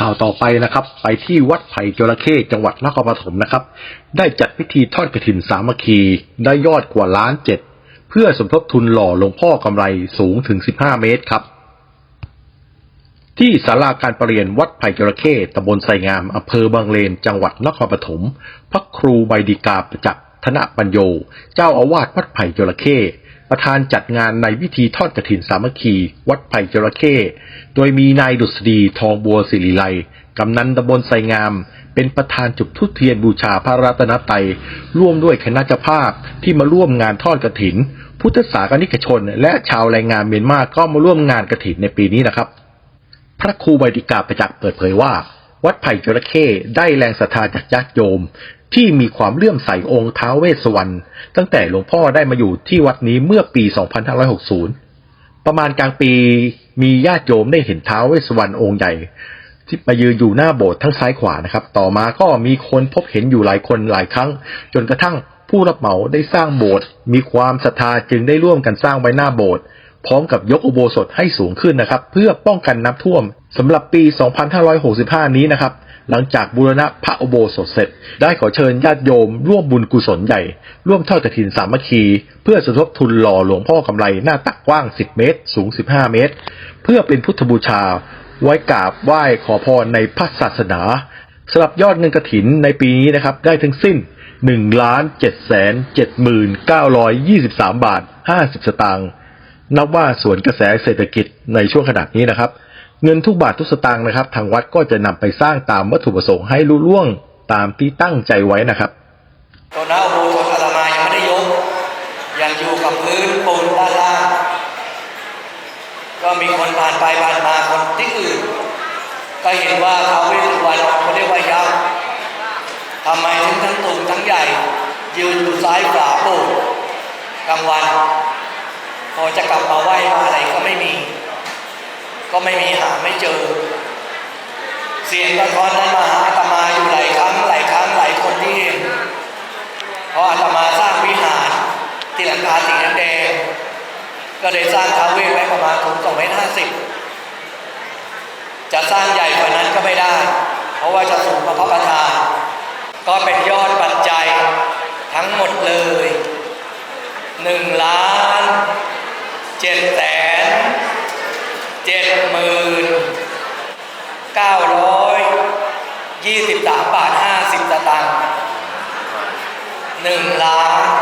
ข่าวต่อไปนะครับ ไปที่วัดไผ่จระเข้จังหวัดนครปฐมนะครับ ได้จัดพิธีทอดกระถินสามัคคีได้ยอดกว่าล้านเจ็ดเพื่อสมทบทุนหล่อหลวงพ่อกำไรสูงถึง 15 เมตรครับ ที่ศาลาการประเรียนวัดไผ่จระเข้ตำบลไสงามอำเภอบางเลน จังหวัดนครปฐมพระครูใบดีกาประจักษ์ธนปัญโย เจ้าอาวาสวัดไผ่จระเข้ ประธานจัดงานในพิธีทอดกระถินสามัคคี วัดไผ่จระเข้ โดยมีนายดุษฎีทองบัวศิริไลกำนันตำบลไสงาม เป็นประธานจุดทุตเทียนบูชาพระรัตนตรัยร่วมด้วยคณะเจ้าภาพที่มาร่วมงานทอดกระถิน พุทธศาสนิกชน และชาวแรงงานเมียนมาก็มาร่วมงานกระถินในปีนี้นะครับ พระครูใบดิกาประจักษ์เปิดเผยว่าวัดไผ่จระเข้ได้แรงศรัทธาจากญาติโยม ที่มีความเลื่อมใสองค์ท้าวเวสสวรรณตั้งแต่หลวงพ่อได้มาอยู่ที่วัดนี้เมื่อปี 2560 ประมาณกลางปีมีญาติโยมได้เห็นท้าวเวสสวรรณองค์ใหญ่ ที่มายืนอยู่หน้าโบสถ์ทั้งซ้ายขวานะครับ ต่อมาก็มีคนพบเห็นอยู่หลายคนหลายครั้ง จนกระทั่งผู้รับเหมาได้สร้างโบสถ์มีความศรัทธาจึงได้ร่วมกันสร้างไว้หน้าโบสถ์ พร้อมกับยกอุโบสถให้สูงขึ้นนะครับ เพื่อป้องกันน้ำท่วมสำหรับปี 2565 นี้นะครับ หลังจากบูรณะพระอุโบสถเสร็จ ได้ขอเชิญญาติโยม ร่วมบุญกุศลใหญ่ ร่วมทอดกฐินสามัคคี เพื่อสมทบทุนหล่อหลวงพ่อกำไรหน้าตักกว้าง 10 เมตร สูง 15 เมตร เพื่อเป็นพุทธบูชา ไว้กราบไหว้ขอพรในพระศาสนาสำหรับยอดเงินกระถินในปีนี้นะครับ ได้ทั้งสิ้น1ล้าน7แสน79,923 บาท 50 สตางค์ นับว่าสวนกระแสเศรษฐกิจในช่วงขนาดนี้นะครับ เงินทุกบาททุกสตางค์นะครับ ทางวัดก็จะนำไปสร้างตามวัตถุประสงค์ให้ลุล่วงตามที่ตั้งใจไว้นะครับตัวหน้าอุโบสถอาตมายังไม่ได้ยกยังอยู่กับพื้นปูนด้านล่างก็มีคนผ่านไปผ่านมาคนที่อื่นก็เห็นว่าท้าวเวสสุวรรณเขาเรียกว่ายักษ์ทำไมถึงทั้งตุ่มทั้งใหญ่ยืนอยู่ซ้ายขวาโบกลางวัน อจะกลับมาไหว้มาอะไรก็ไม่มี ก็ไม่มีหาไม่เจอ เสียงกระท้อนนั้นมาหาอาตมาอยู่หลายครั้งหลายครั้งหลายคนที่เห็นเพราะอาตมาสร้างวิหารที่หลังคาสีแดงก็เลยสร้างท้าวเวสไว้ประมาณถึงสองเมตรห้าสิบจะสร้างใหญ่กว่านั้นก็ไม่ได้ เพราะว่าจะสูงกว่าพระประธานก็เป็นยอดปัจจัยทั้งหมดเลยหนึ่งล้าน เจ็ดแสนเจ็ดหมื่นเก้าร้อยยี่สิบสามบาทห้าสิบสตางค์หนึ่งล้าน